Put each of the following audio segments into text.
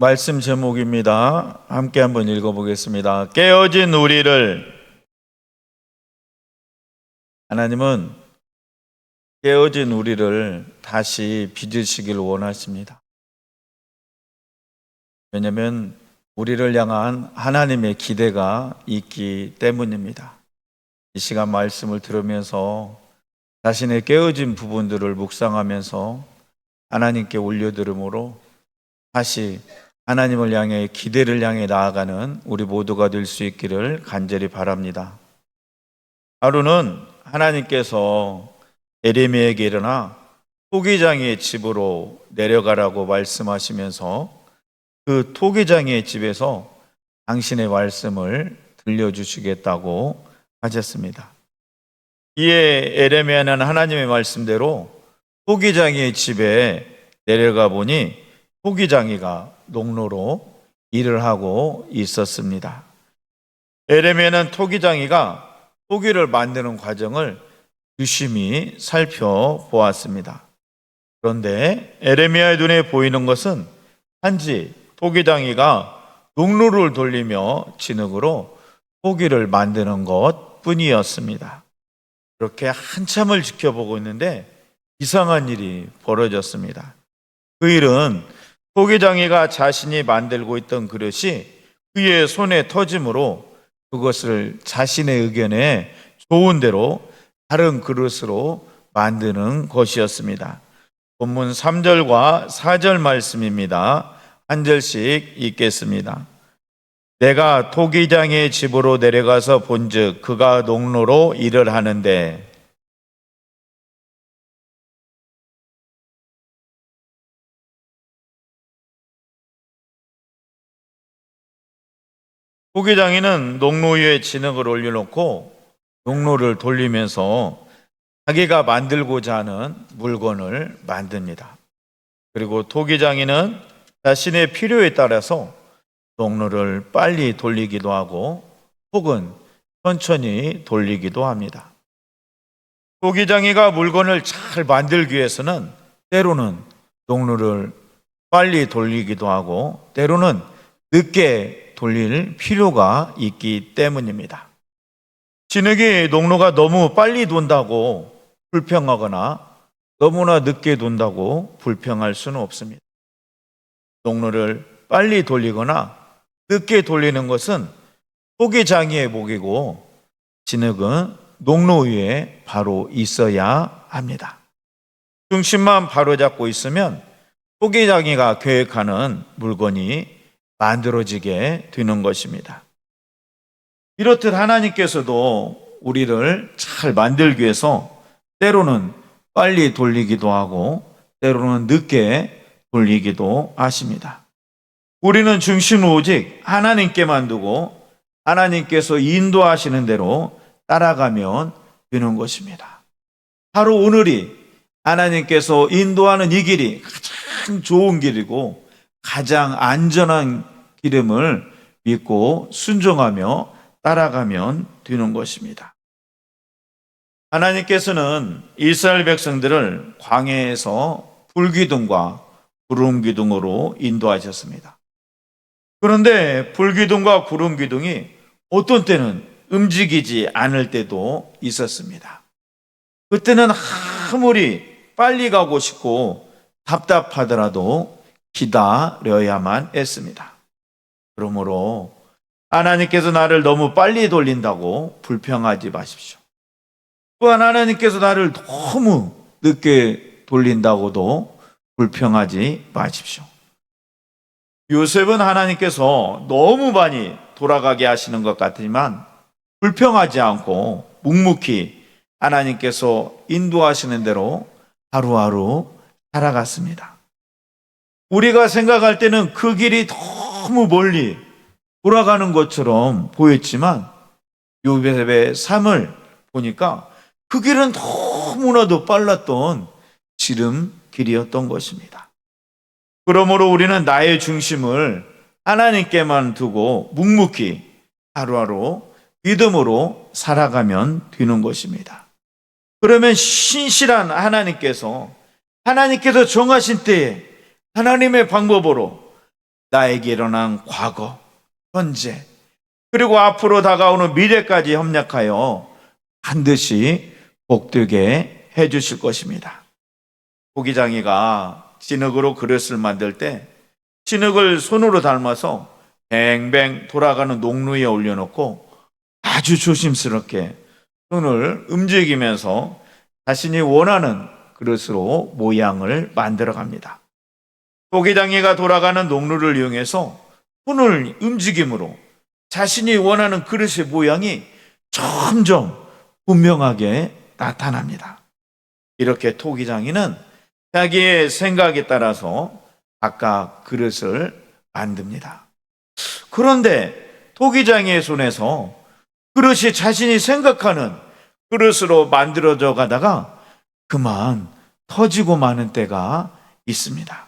말씀 제목입니다. 함께 한번 읽어보겠습니다. 깨어진 우리를 하나님은 깨어진 우리를 다시 빚으시길 원하십니다. 왜냐하면 우리를 향한 하나님의 기대가 있기 때문입니다. 이 시간 말씀을 들으면서 자신의 깨어진 부분들을 묵상하면서 하나님께 올려드림으로 다시 하나님을 향해 기대를 향해 나아가는 우리 모두가 될 수 있기를 간절히 바랍니다. 하루는 하나님께서 에레미에게 일어나 토기장의 집으로 내려가라고 말씀하시면서 그 토기장의 집에서 당신의 말씀을 들려주시겠다고 하셨습니다. 이에 에레미야는 하나님의 말씀대로 토기장의 집에 내려가 보니 토기장이가 농로로 일을 하고 있었습니다. 에레미야는 토기장이가 토기를 만드는 과정을 유심히 살펴보았습니다. 그런데 에레미야의 눈에 보이는 것은 단지 토기장이가 농로를 돌리며 진흙으로 토기를 만드는 것 뿐이었습니다. 그렇게 한참을 지켜보고 있는데 이상한 일이 벌어졌습니다. 그 일은 토기장이가 자신이 만들고 있던 그릇이 그의 손에 터짐으로 그것을 자신의 의견에 좋은 대로 다른 그릇으로 만드는 것이었습니다. 본문 3절과 4절 말씀입니다. 한 절씩 읽겠습니다. 내가 토기장의 집으로 내려가서 본즉 그가 농로로 일을 하는데 토기장이는 농로 위에 진흙을 올려놓고 농로를 돌리면서 자기가 만들고자 하는 물건을 만듭니다. 그리고 토기장이는 자신의 필요에 따라서 농로를 빨리 돌리기도 하고 혹은 천천히 돌리기도 합니다. 토기장이가 물건을 잘 만들기 위해서는 때로는 농로를 빨리 돌리기도 하고 때로는 늦게 돌릴 필요가 있기 때문입니다. 진흙이 농로가 너무 빨리 돈다고 불평하거나 너무나 늦게 돈다고 불평할 수는 없습니다. 농로를 빨리 돌리거나 늦게 돌리는 것은 포기장이의 목이고 진흙은 농로 위에 바로 있어야 합니다. 중심만 바로잡고 있으면 포기장이가 계획하는 물건이 만들어지게 되는 것입니다. 이렇듯 하나님께서도 우리를 잘 만들기 위해서 때로는 빨리 돌리기도 하고 때로는 늦게 돌리기도 하십니다. 우리는 중심을 오직 하나님께만 두고 하나님께서 인도하시는 대로 따라가면 되는 것입니다. 바로 오늘이 하나님께서 인도하는 이 길이 가장 좋은 길이고 가장 안전한 기름을 믿고 순종하며 따라가면 되는 것입니다. 하나님께서는 이스라엘 백성들을 광해에서 불기둥과 구름기둥으로 인도하셨습니다. 그런데 불기둥과 구름기둥이 어떤 때는 움직이지 않을 때도 있었습니다. 그때는 아무리 빨리 가고 싶고 답답하더라도 기다려야만 했습니다. 그러므로 하나님께서 나를 너무 빨리 돌린다고 불평하지 마십시오. 또한 하나님께서 나를 너무 늦게 돌린다고도 불평하지 마십시오. 요셉은 하나님께서 너무 많이 돌아가게 하시는 것 같지만 불평하지 않고 묵묵히 하나님께서 인도하시는 대로 하루하루 살아갔습니다. 우리가 생각할 때는 그 길이 너무 멀리 돌아가는 것처럼 보였지만 요셉의 삶을 보니까 그 길은 너무나도 빨랐던 지름 길이었던 것입니다. 그러므로 우리는 나의 중심을 하나님께만 두고 묵묵히 하루하루 믿음으로 살아가면 되는 것입니다. 그러면 신실한 하나님께서 하나님께서 정하신 때에 하나님의 방법으로 나에게 일어난 과거, 현재, 그리고 앞으로 다가오는 미래까지 협력하여 반드시 복되게 해 주실 것입니다. 고기장이가 진흙으로 그릇을 만들 때 진흙을 손으로 닮아서 뱅뱅 돌아가는 농루에 올려놓고 아주 조심스럽게 손을 움직이면서 자신이 원하는 그릇으로 모양을 만들어 갑니다. 고기장이가 돌아가는 농루를 이용해서 손을 움직임으로 자신이 원하는 그릇의 모양이 점점 분명하게 나타납니다. 이렇게 토기장이는 자기의 생각에 따라서 각각 그릇을 만듭니다. 그런데 토기장의 손에서 그릇이 자신이 생각하는 그릇으로 만들어져 가다가 그만 터지고 마는 때가 있습니다.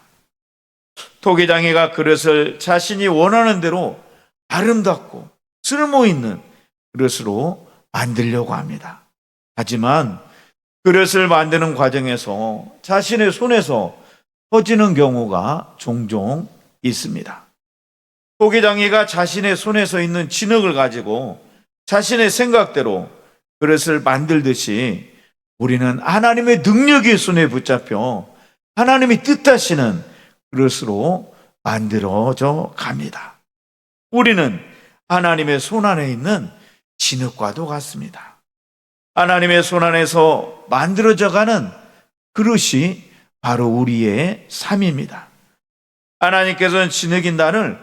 토기장이가 그릇을 자신이 원하는 대로 아름답고 쓸모 있는 그릇으로 만들려고 합니다. 하지만 그릇을 만드는 과정에서 자신의 손에서 터지는 경우가 종종 있습니다. 토기장이가 자신의 손에서 있는 진흙을 가지고 자신의 생각대로 그릇을 만들듯이 우리는 하나님의 능력의 손에 붙잡혀 하나님이 뜻하시는 그릇으로 만들어져 갑니다. 우리는 하나님의 손 안에 있는 진흙과도 같습니다. 하나님의 손 안에서 만들어져 가는 그릇이 바로 우리의 삶입니다. 하나님께서는 진흙인 나를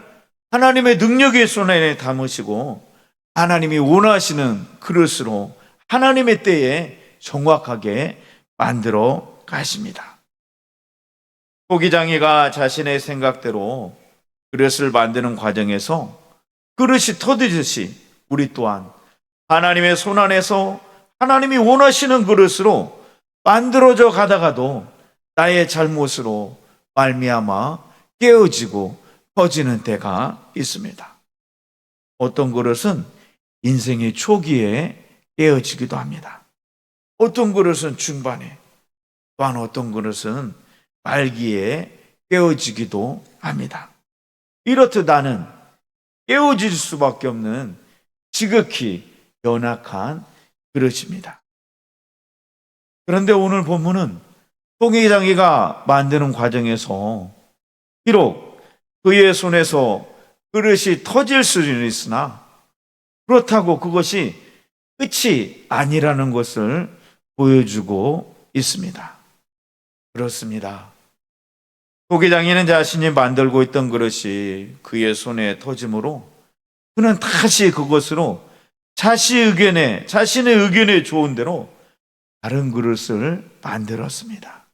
하나님의 능력의 손 안에 담으시고 하나님이 원하시는 그릇으로 하나님의 때에 정확하게 만들어 가십니다. 고기장이가 자신의 생각대로 그릇을 만드는 과정에서 그릇이 터지듯이 우리 또한 하나님의 손 안에서 하나님이 원하시는 그릇으로 만들어져 가다가도 나의 잘못으로 말미암아 깨어지고 퍼지는 때가 있습니다. 어떤 그릇은 인생의 초기에 깨어지기도 합니다. 어떤 그릇은 중반에, 또한 어떤 그릇은 말기에 깨어지기도 합니다. 이렇듯 나는 깨어질 수밖에 없는 지극히 연약한 그릇입니다. 그런데 오늘 본문은 통일장이가 만드는 과정에서 비록 그의 손에서 그릇이 터질 수는 있으나 그렇다고 그것이 끝이 아니라는 것을 보여주고 있습니다. 그렇습니다. 도기장이는 자신이 만들고 있던 그릇이 그의 손에 터짐으로 그는 다시 그것으로 자신 의견에 자신의 의견에 좋은 대로 다른 그릇을 만들었습니다.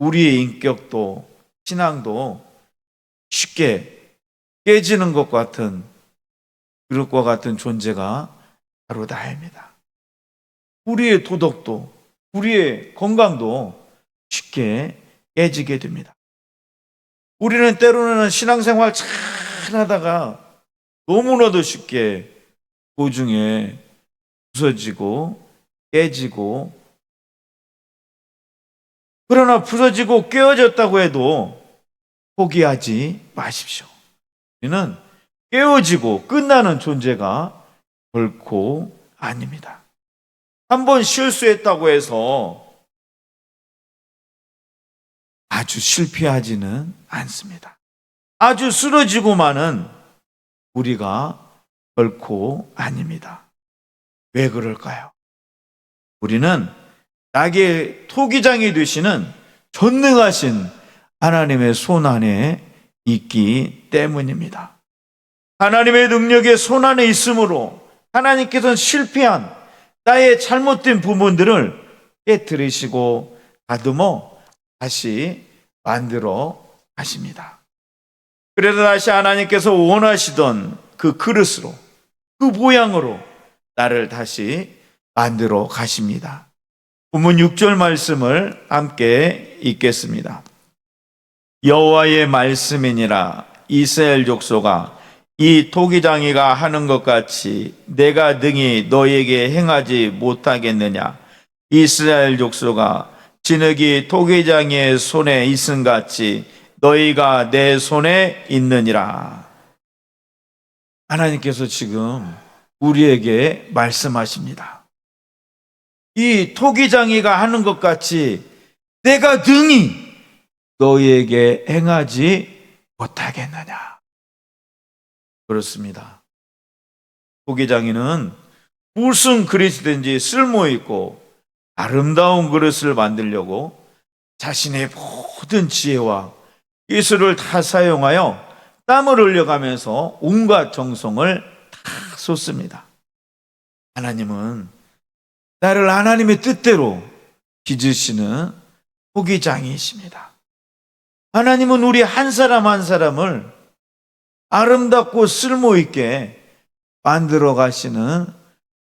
우리의 인격도 신앙도 쉽게 깨지는 것 같은 그릇과 같은 존재가 바로 나입니다. 우리의 도덕도 우리의 건강도 쉽게 깨지게 됩니다. 우리는 때로는 신앙생활 잘 하다가 너무나도 쉽게 도중에 부서지고 깨지고 그러나 부서지고 깨어졌다고 해도 포기하지 마십시오. 우리는 깨어지고 끝나는 존재가 결코 아닙니다. 한번 실수했다고 해서 아주 실패하지는 않습니다. 아주 쓰러지고만은 우리가 결코 아닙니다. 왜 그럴까요? 우리는 나의 토기장이 되시는 전능하신 하나님의 손 안에 있기 때문입니다. 하나님의 능력의 손 안에 있으므로 하나님께서는 실패한 나의 잘못된 부분들을 깨뜨리시고 다듬어 다시 만들어 가십니다. 그래서 다시 하나님께서 원하시던 그 그릇으로 그 모양으로 나를 다시 만들어 가십니다. 본문 6절 말씀을 함께 읽겠습니다. 여호와의 말씀이니라 이스라엘 족소가 이 토기장이가 하는 것 같이 내가 능히 너에게 행하지 못하겠느냐 이스라엘 족소가 진흙이 토기장의 손에 있음 같이 너희가 내 손에 있느니라. 하나님께서 지금 우리에게 말씀하십니다. 이 토기장이가 하는 것 같이 내가 능히 너희에게 행하지 못하겠느냐. 그렇습니다. 토기장이는 무슨 그릇이든지 쓸모있고 아름다운 그릇을 만들려고 자신의 모든 지혜와 기술을 다 사용하여 땀을 흘려가면서 온갖 정성을 다 쏟습니다. 하나님은 나를 하나님의 뜻대로 빚으시는 포기장이십니다. 하나님은 우리 한 사람 한 사람을 아름답고 쓸모있게 만들어 가시는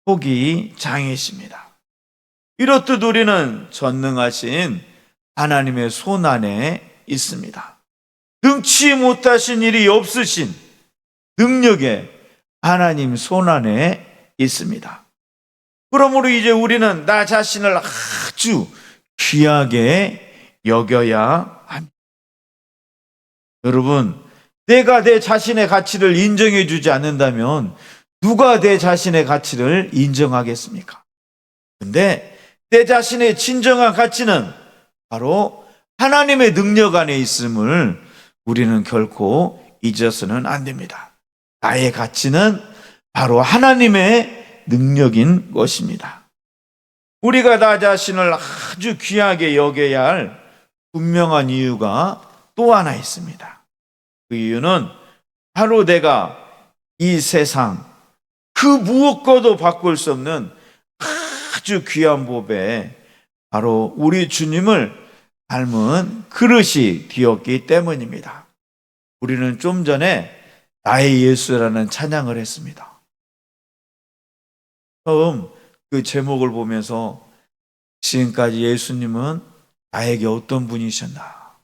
포기장이십니다. 이렇듯 우리는 전능하신 하나님의 손 안에 있습니다. 능치 못하신 일이 없으신 능력의 하나님 손 안에 있습니다. 그러므로 이제 우리는 나 자신을 아주 귀하게 여겨야 합니다. 여러분, 내가 내 자신의 가치를 인정해 주지 않는다면 누가 내 자신의 가치를 인정하겠습니까? 근데 내 자신의 진정한 가치는 바로 하나님의 능력 안에 있음을 우리는 결코 잊어서는 안 됩니다. 나의 가치는 바로 하나님의 능력인 것입니다. 우리가 나 자신을 아주 귀하게 여겨야 할 분명한 이유가 또 하나 있습니다. 그 이유는 바로 내가 이 세상 그 무엇과도 바꿀 수 없는 아주 귀한 법에 바로 우리 주님을 닮은 그릇이 되었기 때문입니다. 우리는 좀 전에 나의 예수라는 찬양을 했습니다. 처음 그 제목을 보면서 지금까지 예수님은 나에게 어떤 분이셨나?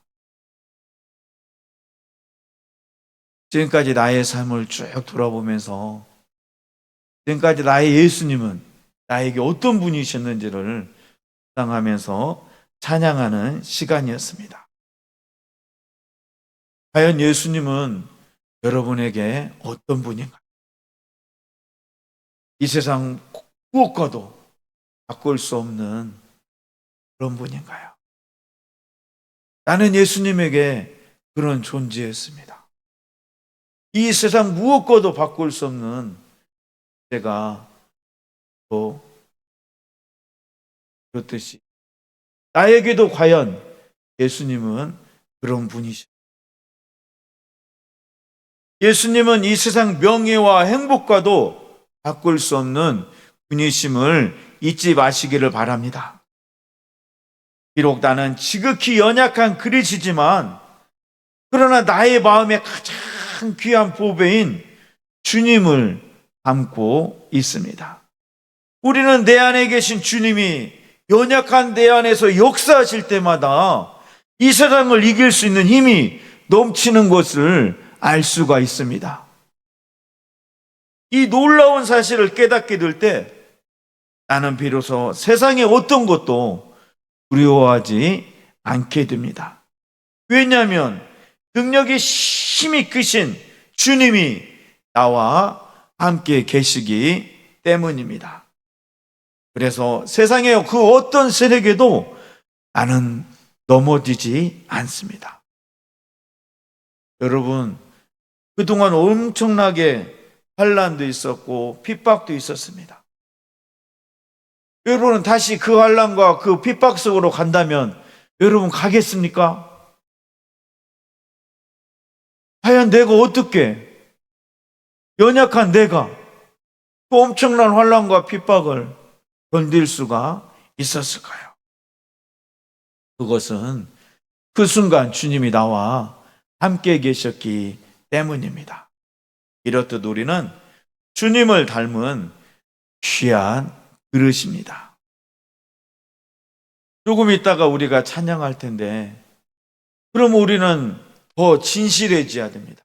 지금까지 나의 삶을 쭉 돌아보면서 지금까지 나의 예수님은 나에게 어떤 분이셨는지를 상하면서 찬양하는 시간이었습니다. 과연 예수님은 여러분에게 어떤 분인가? 이 세상 무엇과도 바꿀 수 없는 그런 분인가요? 나는 예수님에게 그런 존재였습니다. 이 세상 무엇과도 바꿀 수 없는 제가 또 그렇듯이 나에게도 과연 예수님은 그런 분이시죠. 예수님은 이 세상 명예와 행복과도 바꿀 수 없는 분이심을 잊지 마시기를 바랍니다. 비록 나는 지극히 연약한 그릇이지만 그러나 나의 마음에 가장 귀한 보배인 주님을 담고 있습니다. 우리는 내 안에 계신 주님이 연약한 내 안에서 역사하실 때마다 이 세상을 이길 수 있는 힘이 넘치는 것을 알 수가 있습니다. 이 놀라운 사실을 깨닫게 될 때 나는 비로소 세상의 어떤 것도 두려워하지 않게 됩니다. 왜냐하면 능력이 힘이 크신 주님이 나와 함께 계시기 때문입니다. 그래서 세상의 그 어떤 세력에도 나는 넘어지지 않습니다. 여러분, 그동안 엄청나게 환란도 있었고 핍박도 있었습니다. 여러분은 다시 그 환란과 그 핍박 속으로 간다면 여러분 가겠습니까? 과연 내가 어떻게 연약한 내가 그 엄청난 환란과 핍박을 견딜 수가 있었을까요? 그것은 그 순간 주님이 나와 함께 계셨기 때문입니다. 이렇듯 우리는 주님을 닮은 귀한 그릇입니다. 조금 있다가 우리가 찬양할 텐데, 그럼 우리는 더 진실해져야 됩니다.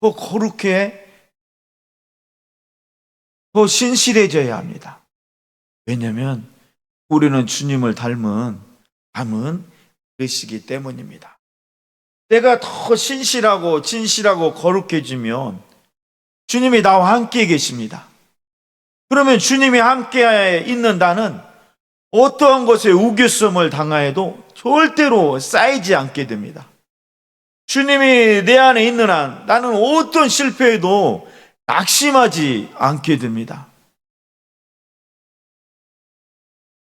더 거룩해, 더 신실해져야 합니다. 왜냐하면 우리는 주님을 닮은 닮은 그러시기 때문입니다. 내가 더 신실하고 진실하고 거룩해지면 주님이 나와 함께 계십니다. 그러면 주님이 함께 있는 나는 어떠한 것에 우겨움을 당하여도 절대로 쌓이지 않게 됩니다. 주님이 내 안에 있는 한 나는 어떤 실패에도 낙심하지 않게 됩니다.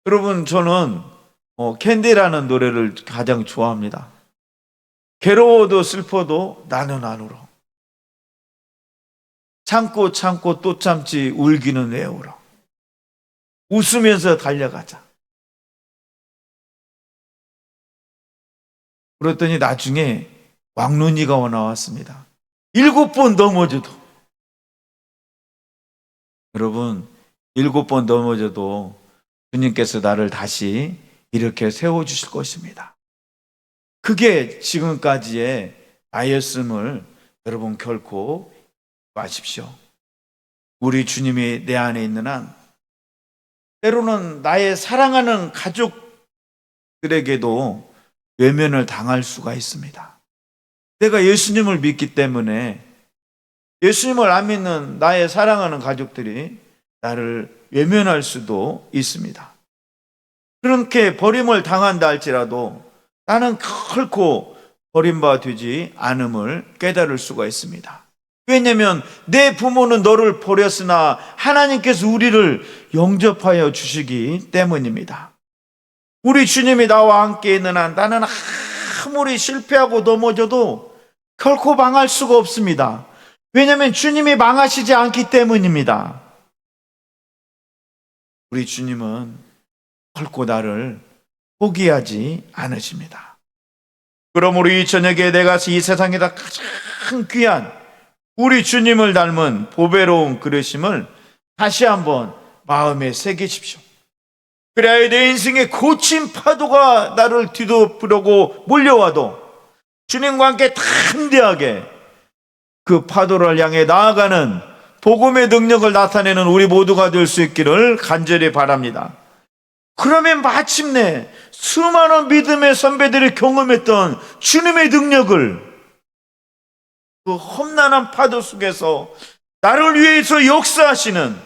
여러분, 저는 어, 캔디라는 노래를 가장 좋아합니다. 괴로워도 슬퍼도 나는 안 울어. 참고 참고 또 참지 울기는 왜 울어. 웃으면서 달려가자. 그랬더니 나중에 왕눈이가 나왔습니다. 일곱 번 넘어져도. 여러분, 일곱 번 넘어져도 주님께서 나를 다시 이렇게 세워주실 것입니다. 그게 지금까지의 나였음을 여러분 결코 마십시오. 우리 주님이 내 안에 있는 한, 때로는 나의 사랑하는 가족들에게도 외면을 당할 수가 있습니다. 내가 예수님을 믿기 때문에 예수님을 안 믿는 나의 사랑하는 가족들이 나를 외면할 수도 있습니다. 그렇게 버림을 당한다 할지라도 나는 결코 버림받지 않음을 깨달을 수가 있습니다. 왜냐하면 내 부모는 너를 버렸으나 하나님께서 우리를 영접하여 주시기 때문입니다. 우리 주님이 나와 함께 있는 한 나는 아무리 실패하고 넘어져도 결코 망할 수가 없습니다. 왜냐하면 주님이 망하시지 않기 때문입니다. 우리 주님은 결코 나를 포기하지 않으십니다. 그러므로 이 저녁에 내가 이 세상에다 가장 귀한 우리 주님을 닮은 보배로운 그릇임을 다시 한번 마음에 새기십시오. 그래야 내 인생의 고친 파도가 나를 뒤덮으려고 몰려와도 주님과 함께 담대하게 그 파도를 향해 나아가는 복음의 능력을 나타내는 우리 모두가 될 수 있기를 간절히 바랍니다. 그러면 마침내 수많은 믿음의 선배들이 경험했던 주님의 능력을 그 험난한 파도 속에서 나를 위해서 역사하시는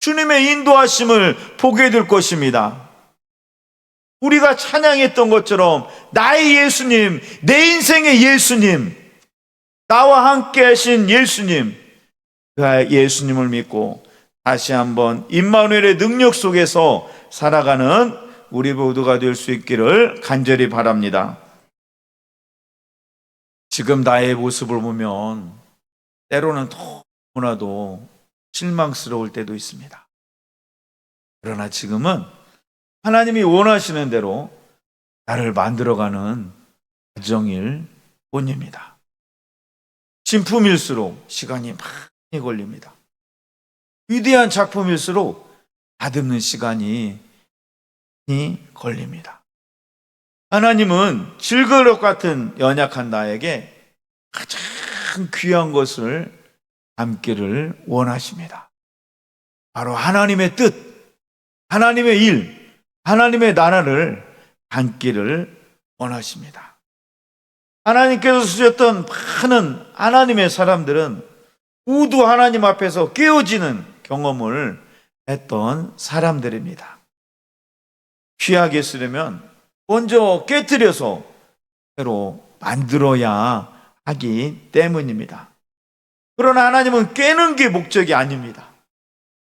주님의 인도하심을 보게 될 것입니다. 우리가 찬양했던 것처럼 나의 예수님, 내 인생의 예수님, 나와 함께 하신 예수님, 그 예수님을 믿고 다시 한번 임마누엘의 능력 속에서 살아가는 우리 모두가 될 수 있기를 간절히 바랍니다. 지금 나의 모습을 보면 때로는 너무나도 실망스러울 때도 있습니다. 그러나 지금은 하나님이 원하시는 대로 나를 만들어가는 과정일 뿐입니다. 진품일수록 시간이 많이 걸립니다. 위대한 작품일수록 다듬는 시간이 걸립니다. 하나님은 질그릇 같은 연약한 나에게 가장 귀한 것을 담기를 원하십니다. 바로 하나님의 뜻, 하나님의 일, 하나님의 나라를 담기를 원하십니다. 하나님께서 쓰셨던 많은 하나님의 사람들은 모두 하나님 앞에서 깨어지는 경험을 했던 사람들입니다. 귀하게 쓰려면 먼저 깨뜨려서 새로 만들어야 하기 때문입니다. 그러나 하나님은 깨는 게 목적이 아닙니다.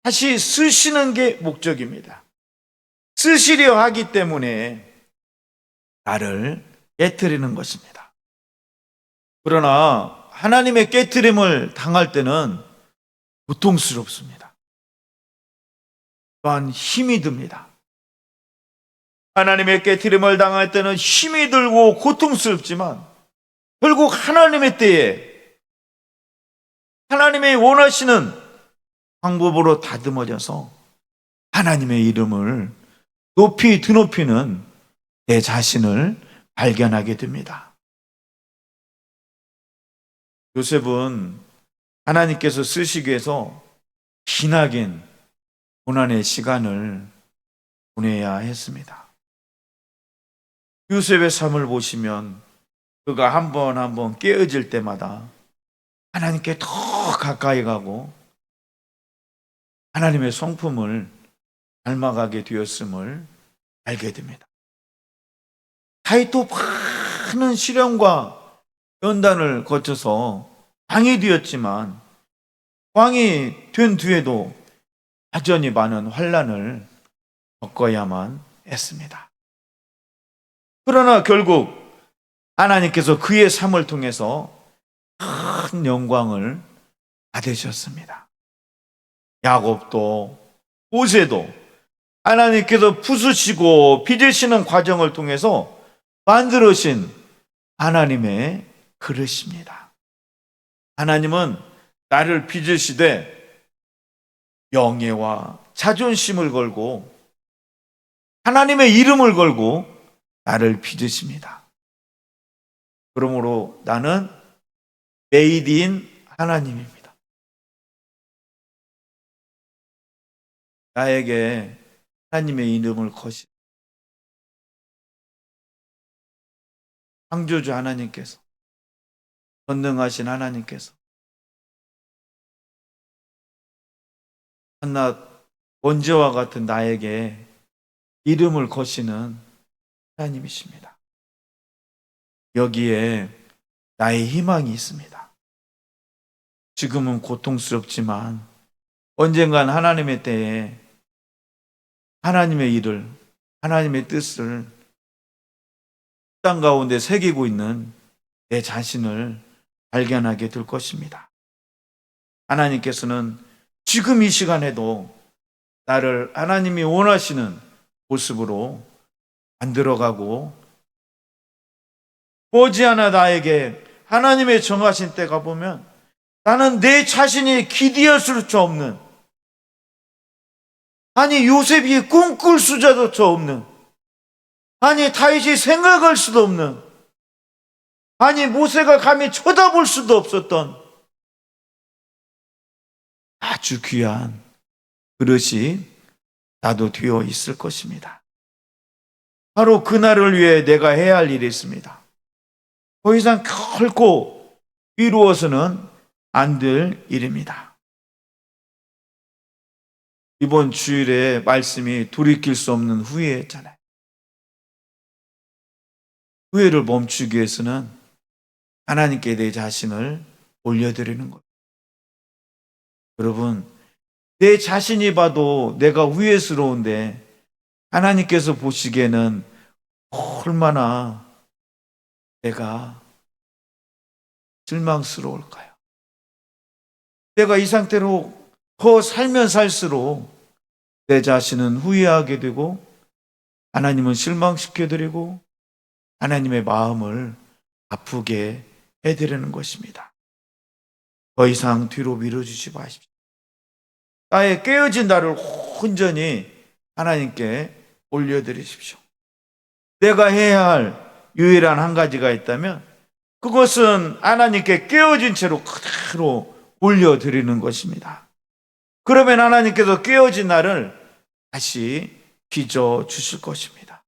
다시 쓰시는 게 목적입니다. 쓰시려 하기 때문에 나를 깨뜨리는 것입니다. 그러나 하나님의 깨뜨림을 당할 때는 고통스럽습니다. 또한 힘이 듭니다. 하나님의 깨뜨림을 당할 때는 힘이 들고 고통스럽지만 결국 하나님의 때에 하나님의 원하시는 방법으로 다듬어져서 하나님의 이름을 높이 드높이는 내 자신을 발견하게 됩니다. 요셉은 하나님께서 쓰시기 위해서 기나긴 고난의 시간을 보내야 했습니다. 요셉의 삶을 보시면 그가 한 번 한 번 깨어질 때마다 하나님께 더 가까이 가고 하나님의 성품을 닮아가게 되었음을 알게 됩니다. 다윗도 많은 시련과 연단을 거쳐서 왕이 되었지만 왕이 된 뒤에도 여전히 많은 환란을 겪어야만 했습니다. 그러나 결국 하나님께서 그의 삶을 통해서 큰 영광을 받으셨습니다. 야곱도 모세도 하나님께서 부수시고 빚으시는 과정을 통해서 만들어신 하나님의 그릇입니다. 하나님은 나를 빚으시되 명예와 자존심을 걸고 하나님의 이름을 걸고 나를 빚으십니다. 그러므로 나는 메이드인 하나님입니다. 나에게 하나님의 이름을 거시 창조주 하나님께서 전능하신 하나님께서 한낱 원죄와 같은 나에게 이름을 거시는 하나님이십니다. 여기에 나의 희망이 있습니다. 지금은 고통스럽지만 언젠간 하나님의 때에 하나님의 일을, 하나님의 뜻을 땅 가운데 새기고 있는 내 자신을 발견하게 될 것입니다. 하나님께서는 지금 이 시간에도 나를 하나님이 원하시는 모습으로 만들어가고 머지않아 나에게 하나님의 정하신 때가 보면 나는 내 자신이 기대할 수 없는 아니 요셉이 꿈꿀 수자조차 없는 아니 다윗이 생각할 수도 없는 아니 모세가 감히 쳐다볼 수도 없었던 아주 귀한 그릇이 나도 되어 있을 것입니다. 바로 그날을 위해 내가 해야 할 일이 있습니다. 더 이상 결코 미루어서는 안 될 일입니다. 이번 주일에 말씀이 돌이킬 수 없는 후회였잖아요. 후회를 멈추기 위해서는 하나님께 내 자신을 올려드리는 것. 여러분, 내 자신이 봐도 내가 후회스러운데 하나님께서 보시기에는 얼마나 내가 실망스러울까요? 내가 이 상태로 더 살면 살수록 내 자신은 후회하게 되고 하나님은 실망시켜드리고 하나님의 마음을 아프게 해드리는 것입니다. 더 이상 뒤로 밀어주지 마십시오. 나의 깨어진 나를 온전히 하나님께 올려드리십시오. 내가 해야 할 유일한 한 가지가 있다면 그것은 하나님께 깨어진 채로 그대로 올려드리는 것입니다. 그러면 하나님께서 깨어진 나를 다시 빚어 주실 것입니다.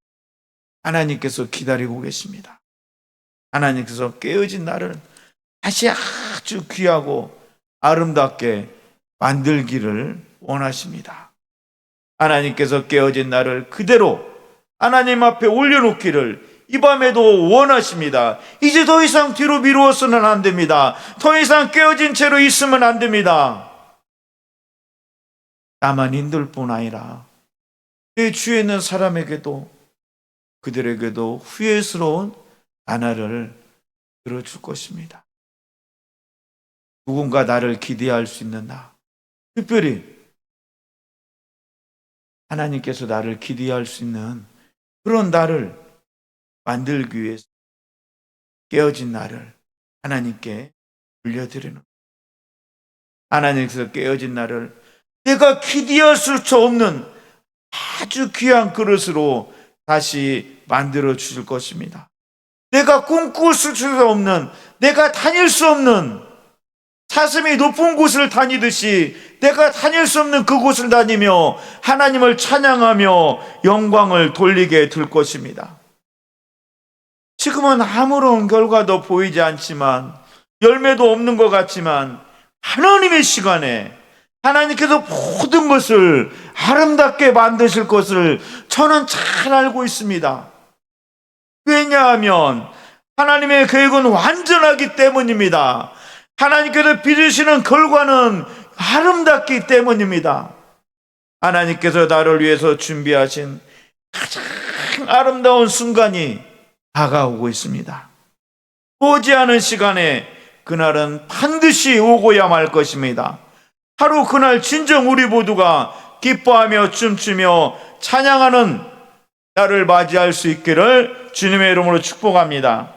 하나님께서 기다리고 계십니다. 하나님께서 깨어진 나를 다시 아주 귀하고 아름답게 만들기를 원하십니다. 하나님께서 깨어진 나를 그대로 하나님 앞에 올려놓기를 이 밤에도 원하십니다. 이제 더 이상 뒤로 미루어서는 안 됩니다. 더 이상 깨어진 채로 있으면 안 됩니다. 나만 힘들 뿐 아니라 내 주위에 있는 사람에게도 그들에게도 후회스러운 하나를 들어줄 것입니다. 누군가 나를 기대할 수 있는 나. 특별히 하나님께서 나를 기대할 수 있는 그런 나를 만들기 위해서 깨어진 나를 하나님께 올려드리는 하나님께서 깨어진 나를 내가 기대할 수 없는 아주 귀한 그릇으로 다시 만들어 주실 것입니다. 내가 꿈꿀 수 없는, 내가 다닐 수 없는 사슴이 높은 곳을 다니듯이 내가 다닐 수 없는 그곳을 다니며 하나님을 찬양하며 영광을 돌리게 될 것입니다. 지금은 아무런 결과도 보이지 않지만 열매도 없는 것 같지만 하나님의 시간에 하나님께서 모든 것을 아름답게 만드실 것을 저는 잘 알고 있습니다. 왜냐하면 하나님의 계획은 완전하기 때문입니다. 하나님께서 빚으시는 결과는 아름답기 때문입니다. 하나님께서 나를 위해서 준비하신 가장 아름다운 순간이 다가오고 있습니다. 오지 않은 시간에 그날은 반드시 오고야 말 것입니다. 하루 그날 진정 우리 모두가 기뻐하며 춤추며 찬양하는 날을 맞이할 수 있기를 주님의 이름으로 축복합니다.